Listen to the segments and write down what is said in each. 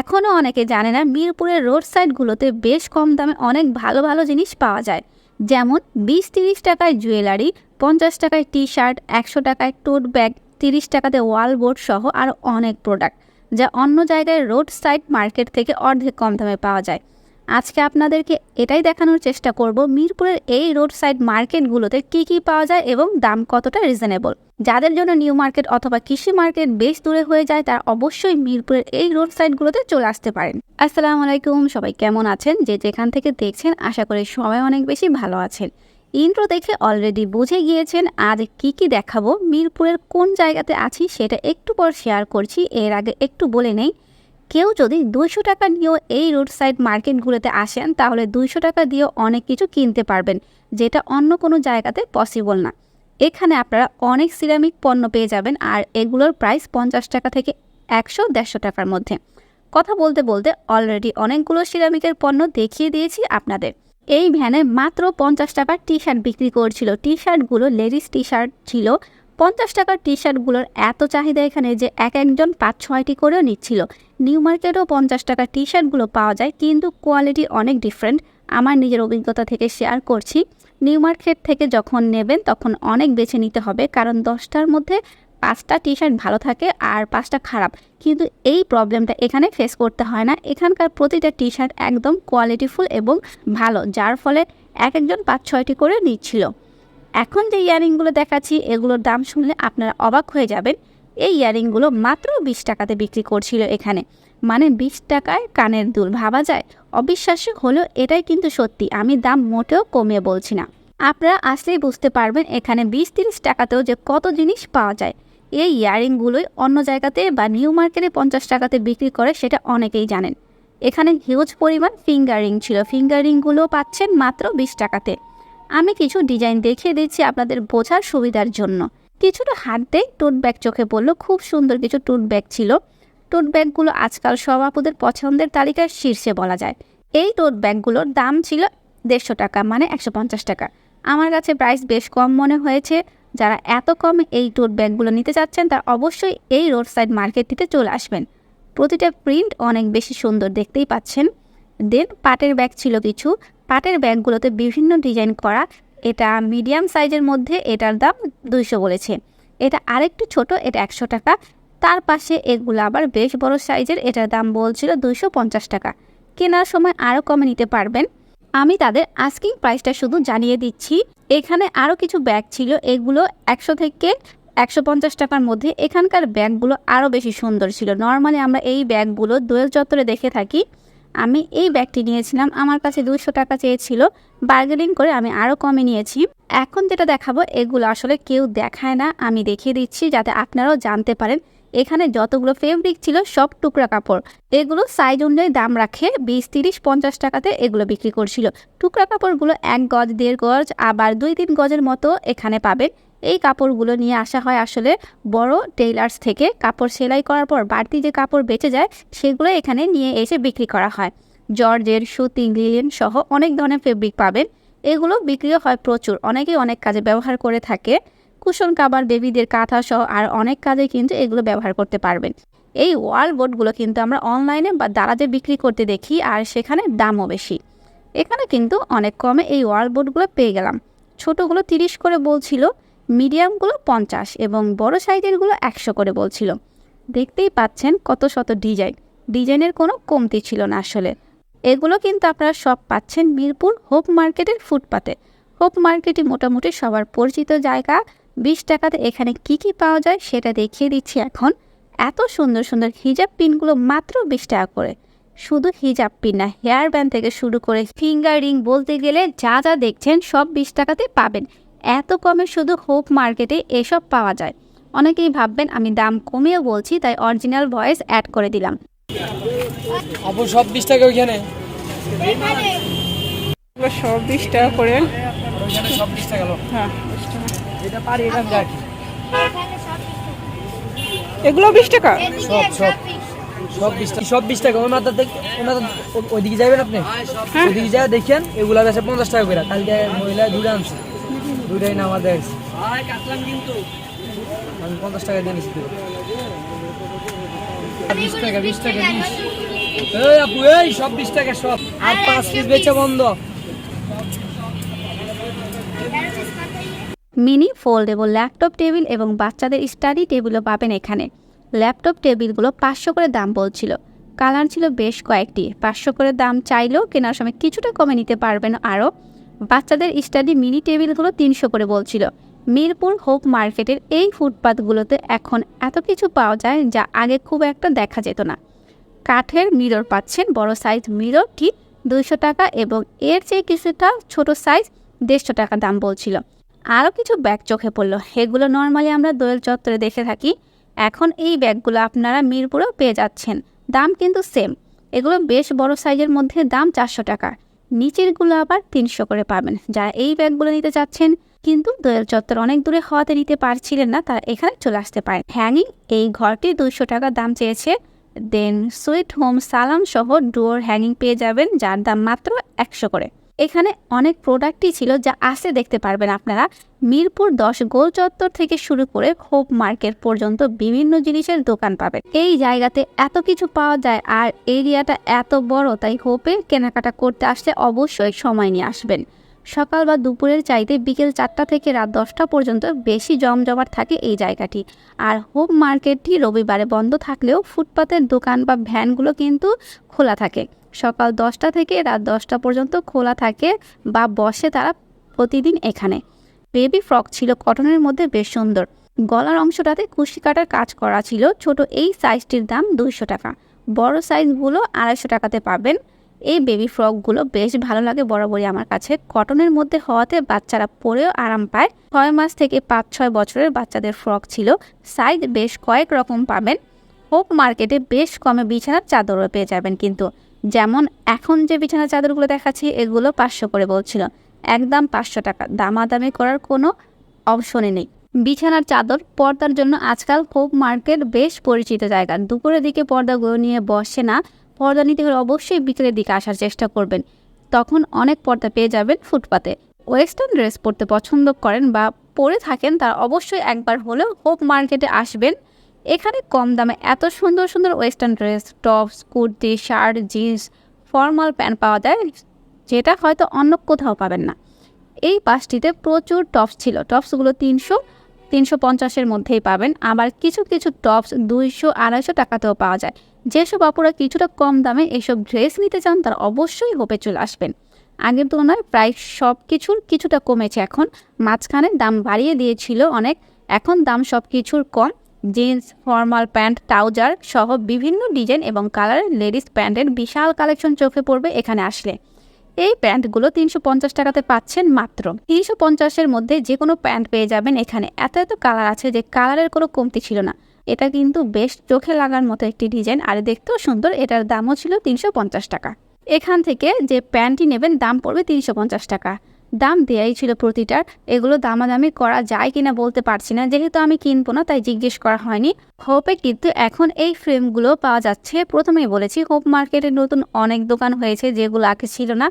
এখনও অনেকে জানে না মিরপুরের রোড সাইডগুলোতে বেশ কম দামে অনেক ভালো ভালো জিনিস পাওয়া যায়। যেমন বিশ তিরিশ টাকায় জুয়েলারি, পঞ্চাশ টাকায় টি শার্ট একশো টাকায় টোট ব্যাগ তিরিশ টাকাতে ওয়াল বোর্ড সহ আরও অনেক প্রোডাক্ট যা অন্য জায়গায় রোড সাইড মার্কেট থেকে অর্ধেক কম দামে পাওয়া যায়। আজকে আপনাদেরকে এটাই দেখানোর চেষ্টা করব মিরপুরের এই রোড সাইড মার্কেটগুলোতে কি কি পাওয়া যায় এবং দাম কতটা রিজনেবল। যাদের জন্য নিউ মার্কেট অথবা কৃষি মার্কেট বেশ দূরে হয়ে যায়, তারা অবশ্যই মিরপুরের এই রোড সাইডগুলোতে চলে আসতে পারেন। আসসালামু আলাইকুম, সবাই কেমন আছেন? যে যেখান থেকে দেখছেন, আশা করি সবাই অনেক বেশি ভালো আছেন। ইন্ট্রো দেখে অলরেডি বুঝে গিয়েছেন আজ কি কি দেখাবো, মিরপুরের কোন জায়গাতে আছি সেটা একটু পর শেয়ার করছি। এর আগে একটু বলে নেই কেউ যদি দুইশো টাকা নিয়েও এই রোড সাইড মার্কেটগুলোতে আসেন, তাহলে দুইশো টাকা দিয়েও অনেক কিছু কিনতে পারবেন, যেটা অন্য কোনো জায়গাতে পসিবল না। এখানে আপনারা অনেক সিরামিক পণ্য পেয়ে যাবেন, আর এগুলোর প্রাইস পঞ্চাশ টাকা থেকে একশো, দেড়শো টাকার মধ্যে। কথা বলতে বলতে অলরেডি অনেকগুলো সিরামিকের পণ্য দেখিয়ে দিয়েছি আপনাদের। এই ভ্যানে মাত্র পঞ্চাশ টাকার টি শার্ট বিক্রি করছিল। টি শার্টগুলো লেডিস টি শার্ট ছিল। পঞ্চাশ টাকার টি শার্টগুলোর এত চাহিদা এখানে যে এক একজন পাঁচ ছয়টি করেও নিচ্ছিল। নিউ মার্কেটেও পঞ্চাশ টাকার টি শার্টগুলো পাওয়া যায়, কিন্তু কোয়ালিটি অনেক ডিফারেন্ট। আমার নিজের অভিজ্ঞতা থেকে শেয়ার করছি। নিউ মার্কেট থেকে যখন নেবেন তখন অনেক বেছে নিতে হবে, কারণ দশটার মধ্যে পাঁচটা টি শার্ট ভালো থাকে আর পাঁচটা খারাপ। কিন্তু এই প্রবলেমটা এখানে ফেস করতে হয় না। এখানকার প্রতিটা টি শার্ট একদম কোয়ালিটিফুল এবং ভালো, যার ফলে এক একজন পাঁচ ছয়টি করে নিচ্ছিল। এখন যে ইয়ারিংগুলো দেখাচ্ছি, এগুলোর দাম শুনলে আপনারা অবাক হয়ে যাবেন। এই ইয়ারিংগুলো মাত্র বিশ টাকাতে বিক্রি করছিল এখানে। মানে বিশ টাকায় কানের দুল, ভাবা যায়? অবিশ্বাস্য হলেও এটাই কিন্তু সত্যি। আমি দাম মোটেও কমিয়ে বলছি না। আপনারা আসলেই বুঝতে পারবেন এখানে বিশ তিরিশ টাকাতেও যে কত জিনিস পাওয়া যায়। এই ইয়ারিংগুলোই অন্য জায়গাতে বা নিউ মার্কেটে পঞ্চাশ টাকাতে বিক্রি করে সেটা অনেকেই জানেন। এখানে হিউজ পরিমাণ ফিঙ্গারিং ছিল। ফিঙ্গারিংগুলো পাচ্ছেন মাত্র বিশ টাকাতে। আমি কিছু ডিজাইন দেখিয়ে দিচ্ছি আপনাদের বোঝার সুবিধার জন্য। কিছুটা হাঁটতে টোট ব্যাগ চোখে পড়ল, খুব সুন্দর কিছু টোট ব্যাগ ছিল। টোট ব্যাগগুলো আজকাল সব আপুদের পছন্দের তালিকার শীর্ষে বলা যায়। এই টোট ব্যাগগুলোর দাম ছিল দেড়শো টাকা মানে একশো পঞ্চাশ টাকা। আমার কাছে প্রাইস বেশ কম মনে হয়েছে। যারা এত কম এই টোট ব্যাগগুলো নিতে চাচ্ছেন, তারা অবশ্যই এই রোড সাইড মার্কেটটিতে চলে আসবেন। প্রতিটা প্রিন্ট অনেক বেশি সুন্দর দেখতেই পাচ্ছেন। দেন পাটের ব্যাগ ছিল কিছু। পাটের ব্যাগগুলোতে বিভিন্ন ডিজাইন করা। এটা মিডিয়াম সাইজের মধ্যে এটার দাম দুইশো বলেছে। এটা আরেকটু ছোট, এটা একশো টাকা। তার পাশে এগুলো আবার বেশ বড় সাইজের এটার দাম বলছিল দুইশো পঞ্চাশ টাকা। কেনার সময় আরও কমে নিতে পারবেন। আমি তাদের আস্কিং প্রাইসটা শুধু জানিয়ে দিচ্ছি। এখানে আরও কিছু ব্যাগ ছিল, এগুলো একশো থেকে একশো পঞ্চাশ টাকার মধ্যে। এখানকার ব্যাগগুলো আরও বেশি সুন্দর ছিল। নর্মালি আমরা এই ব্যাগগুলো দোয়েল চত্বরে দেখে থাকি। আমি এই ব্যাগটি নিয়েছিলাম। আমার কাছে দুশো টাকা চেয়েছিল। বার্গেনিং করে আমি আরও কমে নিয়েছি। এখন যেটা দেখাবো, এগুলো আসলে কেউ দেখায় না। আমি দেখিয়ে দিচ্ছি যাতে আপনারাও জানতে পারেন। এখানে যতগুলো ফেব্রিক ছিল, সব টুকরা কাপড়। এগুলো সাইজ অনুযায়ী দাম রাখে। বিশ, তিরিশ, পঞ্চাশ টাকাতে এগুলো বিক্রি করছিল। টুকরা কাপড়গুলো এক গজ, দেড় গজ, আবার দুই, তিন গজের মতো এখানে পাবেন। এই কাপড়গুলো নিয়ে আসা হয় আসলে বড় টেইলার্স থেকে কাপড় সেলাই করার পর বাড়তি যে কাপড় বেঁচে যায় সেগুলো এখানে নিয়ে এসে বিক্রি করা হয়। জর্জের, সুতি লিলেন সহ অনেক ধরনের ফেব্রিক পাবেন। এগুলো বিক্রিও হয় প্রচুর, অনেকেই অনেক কাজে ব্যবহার করে থাকে। কুশন, কাবার, বেবিদের কাঁথা সহ আর অনেক কাজে কিন্তু এগুলো ব্যবহার করতে পারবেন। এই ওয়াল বোর্ডগুলো কিন্তু আমরা অনলাইনে বা দারাজে বিক্রি করতে দেখি আর সেখানে দামও বেশি। এখানে কিন্তু অনেক কমে এই ওয়াল বোর্ডগুলো পেয়ে গেলাম। ছোটোগুলো তিরিশ করে বলছিল মিডিয়ামগুলো পঞ্চাশ এবং বড় সাইজেরগুলো একশো করে বলছিল। দেখতেই পাচ্ছেন কত শত ডিজাইন। ডিজাইনের কোনো কমতি ছিল না আসলে। এগুলো কিন্তু আপনারা সব পাচ্ছেন মিরপুর হোপ মার্কেটের ফুটপাতে। হোপ মার্কেটই মোটামুটি সবার পরিচিত জায়গা। বিশ টাকাতে এখানে কি কি পাওয়া যায় সেটা দেখিয়ে দিচ্ছি এখন। এত সুন্দর সুন্দর হিজাব পিনগুলো মাত্র বিশ টাকা করে। শুধু হিজাব পিন না, হেয়ার ব্যান্ড থেকে শুরু করে ফিঙ্গার রিং বলতে গেলে যা যা দেখছেন সব বিশ টাকাতে পাবেন। এত কমে শুধু হোপ মার্কেটে এসব পাওয়া যায়। অনেকেই ভাববেন আমি দাম কমিয়ে বলছি তাই অরিজিনাল ভয়েস অ্যাড করে দিলাম। সব বিশ টাকা ওইখানে? এগুলো সব বিশ টাকা করে। সব বিশ টাকা হ্যাঁ এটা পারি এটা এগুলো বিশ টাকা? সব সব। সব বিশ টাকা। সব বিশ টাকা। ওনার দেখ ওনার ওইদিকে যাবেন আপনি? ওইদিকে যা দেখেন এগুলা বেশি পঞ্চাশ টাকা করে কালকে মহিলা দুটো আনছে। দুটাই না আমাদের। আমি পঞ্চাশ টাকা দিয়ে নিচ্ছি বিশ টাকা বিশ টাকা বিশ। এই আপু এই সব বিশ টাকা সব। আর পাঁচ পিস বেচে বন্ধ। মিনি ফোল্ডেবল ল্যাপটপ টেবিল এবং বাচ্চাদের স্টাডি টেবিলও পাবেন এখানে। ল্যাপটপ টেবিলগুলো পাঁচশো করে দাম বলছিল। কালার ছিল বেশ কয়েকটি। পাঁচশো করে দাম চাইলেও কেনার সময় কিছুটা কমে নিতে পারবেন আরও। বাচ্চাদের স্টাডি মিনি টেবিলগুলো তিনশো করে বলছিল। মিরপুর হোপ মার্কেটের এই ফুটপাতগুলোতে এখন এত কিছু পাওয়া যায় যা আগে খুব একটা দেখা যেত না। কাঠের মিরর পাচ্ছেন বড় সাইজ মিরর ঠিক দুইশো টাকা এবং এর চেয়ে কিছুটা ছোট সাইজ দেড়শো টাকা দাম বলছিল। আরও কিছু ব্যাগ চোখে পড়ল। এগুলো নর্মালি আমরা দোয়েল চত্বরে দেখে থাকি। এখন এই ব্যাগগুলো আপনারা মিরপুরেও পেয়ে যাচ্ছেন। দাম কিন্তু সেম। এগুলো বেশ বড় সাইজের মধ্যে দাম চারশো টাকা। নিচেরগুলো আবার তিনশো করে পাবেন। যারা এই ব্যাগগুলো নিতে চাচ্ছেন, কিন্তু দোয়েল চত্বর অনেক দূরে হওয়াতে নিতে পারছিলেন না, তারা এখানে চলে আসতে পারেন। হ্যাঙ্গিং, এই ঘরটি দুইশো টাকা দাম চেয়েছে। দেন সুইট হোম সালাম সহ ডোর হ্যাঙ্গিং পেয়ে যাবেন, যার দাম মাত্র একশো করে। এখানে অনেক প্রোডাক্টই ছিল যা আসে দেখতে পারবেন আপনারা। মিরপুর দশ গোল চত্বর থেকে শুরু করে হোপ মার্কেট পর্যন্ত বিভিন্ন জিনিসের দোকান পাবেন। এই জায়গাতে এত কিছু পাওয়া যায় আর এরিয়াটা এত বড়, তাই হোপে কেনাকাটা করতে আসলে অবশ্যই সময় নিয়ে আসবেন। সকাল বা দুপুরের চাইতে বিকেল চারটা থেকে রাত দশটা পর্যন্ত বেশি জমজমাট থাকে এই জায়গাটি। আর হোপ মার্কেটটি রবিবারে বন্ধ থাকলেও ফুটপাতের দোকান বা ভ্যানগুলো কিন্তু খোলা থাকে। সকাল দশটা থেকে রাত দশটা পর্যন্ত খোলা থাকে বা বসে তারা প্রতিদিন এখানে। বেবি ফ্রক ছিল কটনের মধ্যে বেশ সুন্দর। গলার অংশটাতে কুশি কাটার কাজ করা ছিল। ছোট এই সাইজটির দাম দুইশো টাকা। বড় সাইজগুলো আড়াইশো টাকাতে পাবেন। এই বেবি ফ্রকগুলো বেশ ভালো লাগে বরাবরই আমার কাছে। কটনের মধ্যে হওয়াতে বাচ্চারা পরেও আরাম পায়। ছয় মাস থেকে পাঁচ ছয় বছরের বাচ্চাদের ফ্রক ছিল। সাইজ বেশ কয়েক রকম পাবেন। হোপ মার্কেটে বেশ কমে বিছানার চাদরও পেয়ে যাবেন কিন্তু। যেমন এখন যে বিছানার চাদরগুলো দেখাচ্ছি, এগুলো পাঁচশো করে বলছিল। একদম পাঁচশো টাকা। দামাদামি করার কোনো অপশনই নেই। বিছানার চাদর পর্দার জন্য আজকাল হোপ মার্কেট বেশ পরিচিত জায়গা। দুপুরের দিকে পর্দাগুলো নিয়ে বসে না, পর্দা নিতে হলে অবশ্যই বিকেলের দিকে আসার চেষ্টা করবেন। তখন অনেক পর্দা পেয়ে যাবেন ফুটপাতে। ওয়েস্টার্ন ড্রেস পরতে পছন্দ করেন বা পরে থাকেন তারা অবশ্যই একবার হলেও হোপ মার্কেটে আসবেন। এখানে কম দামে এত সুন্দর সুন্দর western dress tops kurti shirt jeans formal pants পাওয়া যায়, যেটা হয়তো অন্য কোথাও পাবেন না। এই পাশটিতে প্রচুর টপস ছিল। টপসগুলো তিনশো তিনশো পঞ্চাশের মধ্যেই পাবেন। আবার কিছু কিছু টপস দুইশো, আড়াইশো টাকাতেও পাওয়া যায়। যেসব অপরা কিছুটা কম দামে এসব ড্রেস নিতে চান, তারা অবশ্যই হোপে চলে আসবেন। আগের তুলনায় প্রায় সব কিছুর কিছুটা কমেছে এখন। মাঝখানে দাম বাড়িয়ে দিয়েছিল অনেক, এখন দাম সব কিছুর কম। জিন্স, ফর্মাল প্যান্ট, ট্রাউজার সহ বিভিন্ন ডিজাইন এবং কালারের লেডিস প্যান্টের বিশাল কালেকশন চোখে পড়বে এখানে আসলে। এই প্যান্টগুলো তিনশো পঞ্চাশ টাকাতে পাচ্ছেন মাত্র। তিনশো পঞ্চাশের মধ্যে যে কোনো প্যান্ট পেয়ে যাবেন এখানে। এত এত কালার আছে যে কালারের কোনো কমতি ছিল না। এটা কিন্তু বেশ চোখে লাগার মতো একটি ডিজাইন। আর দেখতেও সুন্দর, এটার দামও ছিল তিনশো পঞ্চাশ টাকা। এখান থেকে যে প্যান্টটি নেবেন, দাম পড়বে তিনশো পঞ্চাশ টাকা। দাম দেয়াই ছিল প্রতিটার। এগুলো দামাদামি করা যায় কিনা বলতে পারছি না। যেহেতু আমি কিনবো না, তাই জিজ্ঞেস করা হয়নি। হোপে কিন্তু এখন এই ফ্রেমগুলো পাওয়া যাচ্ছে। প্রথমেই বলেছি হোপ মার্কেটে নতুন অনেক দোকান হয়েছে যেগুলো আগে ছিল না।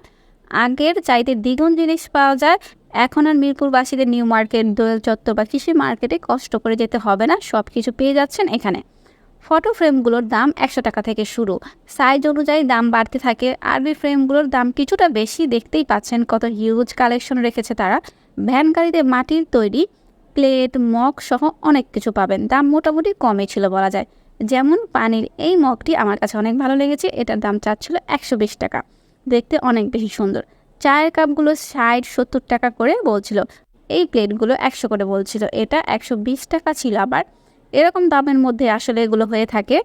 আগের চাইতে দ্বিগুণ জিনিস পাওয়া যায়। এখন আর মিরপুরবাসীদের নিউ মার্কেট দোয়েল চত্বর বা কৃষি মার্কেটে কষ্ট করে যেতে হবে না। সব কিছু পেয়ে যাচ্ছেন এখানে। ফটো ফ্রেমগুলোর দাম একশো টাকা থেকে শুরু। সাইজ অনুযায়ী দাম বাড়তে থাকে। আরবি ফ্রেমগুলোর দাম কিছুটা বেশি দেখতেই পাচ্ছেন কত হিউজ কালেকশন রেখেছে তারা। ভ্যান গাড়িতে মাটির তৈরি প্লেট, মগ সহ অনেক কিছু পাবেন। দাম মোটামুটি কমই ছিল বলা যায়। যেমন পানির এই মগটি আমার কাছে অনেক ভালো লেগেছে। এটার দাম চাচ্ছিল একশো বিশ টাকা। দেখতে অনেক বেশি সুন্দর। চায়ের কাপগুলো ষাট সত্তর টাকা করে বলছিল। এই প্লেটগুলো একশো করে বলছিল। এটা একশো বিশ টাকা ছিল আবার। এরকম দামের মধ্যে আসলে এগুলো হয়ে থাকে।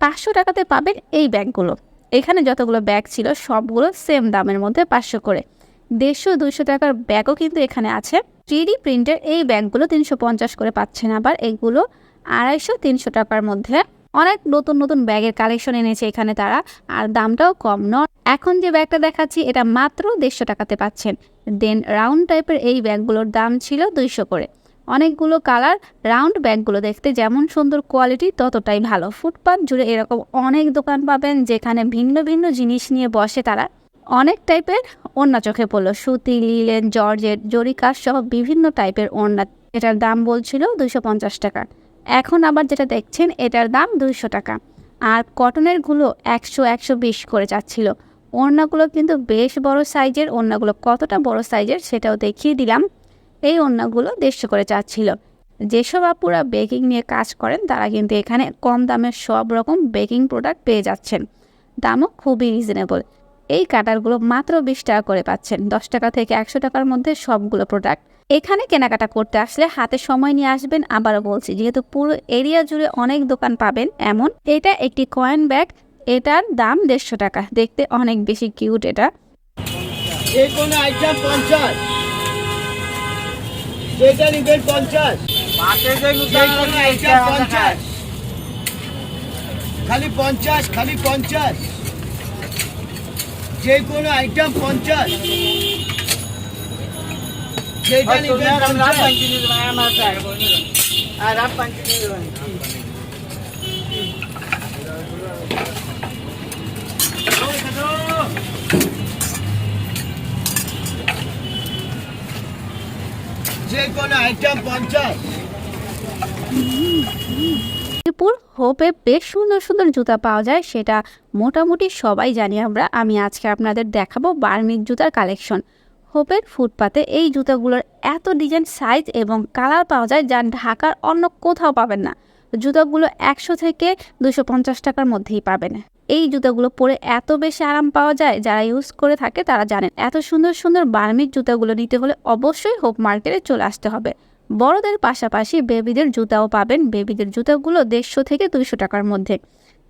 পাঁচশো টাকাতে পাবেন এই ব্যাগগুলো। এখানে যতগুলো ব্যাগ ছিল সবগুলো সেম দামের মধ্যে পাঁচশো করে। দেড়শো, দুইশো টাকার ব্যাগও কিন্তু এখানে আছে। থ্রিডি প্রিন্টের এই ব্যাগগুলো তিনশো পঞ্চাশ করে পাচ্ছেন আবার। এগুলো আড়াইশো, তিনশো টাকার মধ্যে। অনেক নতুন নতুন ব্যাগের কালেকশন এনেছে এখানে তারা। আর দামটাও কম নয় এখন যে ব্যাগটা দেখাচ্ছি, এটা মাত্র দেড়শো টাকাতে পাচ্ছেন। দেন রাউন্ড টাইপের এই ব্যাগগুলোর দাম ছিল দুইশো করে। অনেকগুলো কালার রাউন্ড ব্যাগগুলো দেখতে যেমন সুন্দর কোয়ালিটি ততটাই ভালো। ফুটপাথ জুড়ে এরকম অনেক দোকান পাবেন যেখানে ভিন্ন ভিন্ন জিনিস নিয়ে বসে তারা। অনেক টাইপের ওড়না চোখে পড়ল। সুতি, লিলেন, জর্জেট, জরিকার সহ বিভিন্ন টাইপের ওড়না। এটার দাম বলছিল দুইশো পঞ্চাশ টাকা। এখন আবার যেটা দেখছেন, এটার দাম দুইশো টাকা। আর কটনেরগুলো একশো একশো বিশ করে যাচ্ছিল। ওড়নাগুলো কিন্তু বেশ বড় সাইজের, ওড়নাগুলো কতটা বড় সাইজের সেটাও দেখিয়ে দিলাম। এই ওড়নাগুলো দেড়শো করে চাচ্ছিল যেসব আপুরা বেকিং নিয়ে কাজ করেন, তারা কিন্তু এখানে কম দামে সব রকম বেকিং প্রোডাক্ট পেয়ে যাচ্ছেন। দামও খুবই রিজনেবল এই কাটারগুলো মাত্র বিশ টাকা করে পাচ্ছেন। দশ টাকা থেকে একশো টাকার মধ্যে সবগুলো প্রোডাক্ট এখানে কেনাকাটা করতে আসলে হাতে সময় নিয়ে আসবেন। আবারও বলছি, যেহেতু পুরো এরিয়া জুড়ে অনেক দোকান পাবেন এমন, এটা একটি কয়েন ব্যাগ এটার দাম দেড়শো টাকা। দেখতে অনেক বেশি কিউট এটা। পঞ্চাশ। যেটা নিবেন পঞ্চাশ। পঞ্চাশ। খালি পঞ্চাশ খালি পঞ্চাশ। যে কোনো আইটেম পঞ্চাশ। যেটা নিবেন পঞ্চাশ। যে হোপে বেশ সুন্দর সুন্দর জুতা পাওয়া যায়, সেটা মোটামুটি সবাই জানি আমরা। আমি আজকে আপনাদের দেখাবো বার্মিক জুতার কালেকশন হোপের ফুটপাতে এই জুতাগুলোর এত ডিজাইন সাইজ এবং কালার পাওয়া যায় যা ঢাকার অন্য কোথাও পাবেন না। জুতাগুলো একশো থেকে দুশো পঞ্চাশ টাকার মধ্যেই পাবেন। এই জুতাগুলো পরে এত বেশি আরাম পাওয়া যায় যারা ইউজ করে থাকে তারা জানেন। এত সুন্দর সুন্দর বার্মিক জুতাগুলো নিতে হলে অবশ্যই হোপ মার্কেটে চলে আসতে হবে। বড়দের পাশাপাশি বেবিদের জুতাও পাবেন। বেবিদের জুতাগুলো দেড়শো থেকে দুইশো টাকার মধ্যে।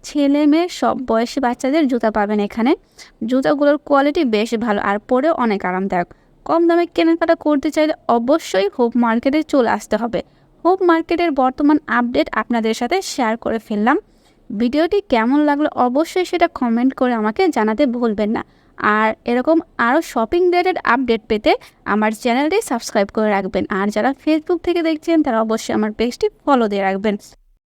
ছেলে মেয়ে, সব বয়সী বাচ্চাদের জুতা পাবেন এখানে। জুতাগুলোর কোয়ালিটি বেশ ভালো আর পরেও অনেক আরামদায়ক। কম দামে কেনাকাটা করতে চাইলে অবশ্যই হোপ মার্কেটে চলে আসতে হবে। হোপ মার্কেটের বর্তমান আপডেট আপনাদের সাথে শেয়ার করে ফেললাম। ভিডিওটি কেমন লাগল অবশ্যই সেটা কমেন্ট করে আমাকে জানাতে ভুলবেন না। আর এরকম আরও শপিং রিলেটেড আপডেট পেতে আমার চ্যানেলটি সাবস্ক্রাইব করে রাখবেন। আর যারা ফেসবুক থেকে দেখছেন, তারা অবশ্যই আমার পেজটি ফলো দিয়ে রাখবেন।